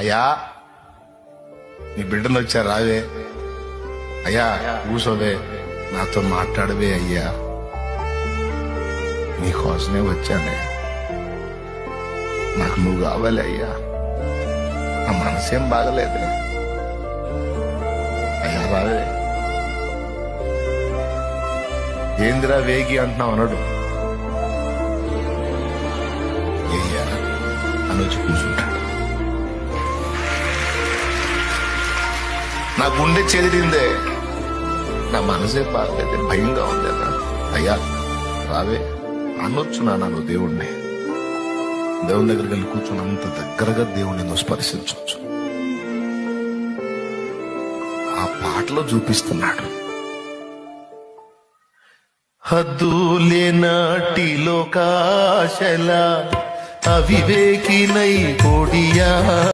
అయ్యా నీ బిడ్డను వచ్చా రావే. అయ్యా కూసోవే. నాతో మాట్లాడవే అయ్యా. నీకోసమే వచ్చానే. నాకు నువ్వు కావాలి అయ్యా. నా మనసేం బాగలేదు అయ్యా రావే. ఏందిరా వేగి అంటున్నావు అనడు. అయ్యా అని వచ్చి కూర్చుంటాడు నా గుండె చెదిరిందే. నా మనసే బాగలేదే భయంగా ఉందేనా అయ్యా రావే. అనొచ్చు నా నన్ను దేవుణ్ణి. దేవుని దగ్గరికి వెళ్ళి కూర్చున్నంత దగ్గరగా దేవుణ్ణి నువ్వు స్పర్శించవచ్చు. ఆ పాటలో చూపిస్తున్నాడు. హద్దులేనాటి లోకాశల అవివేకినై కోడియా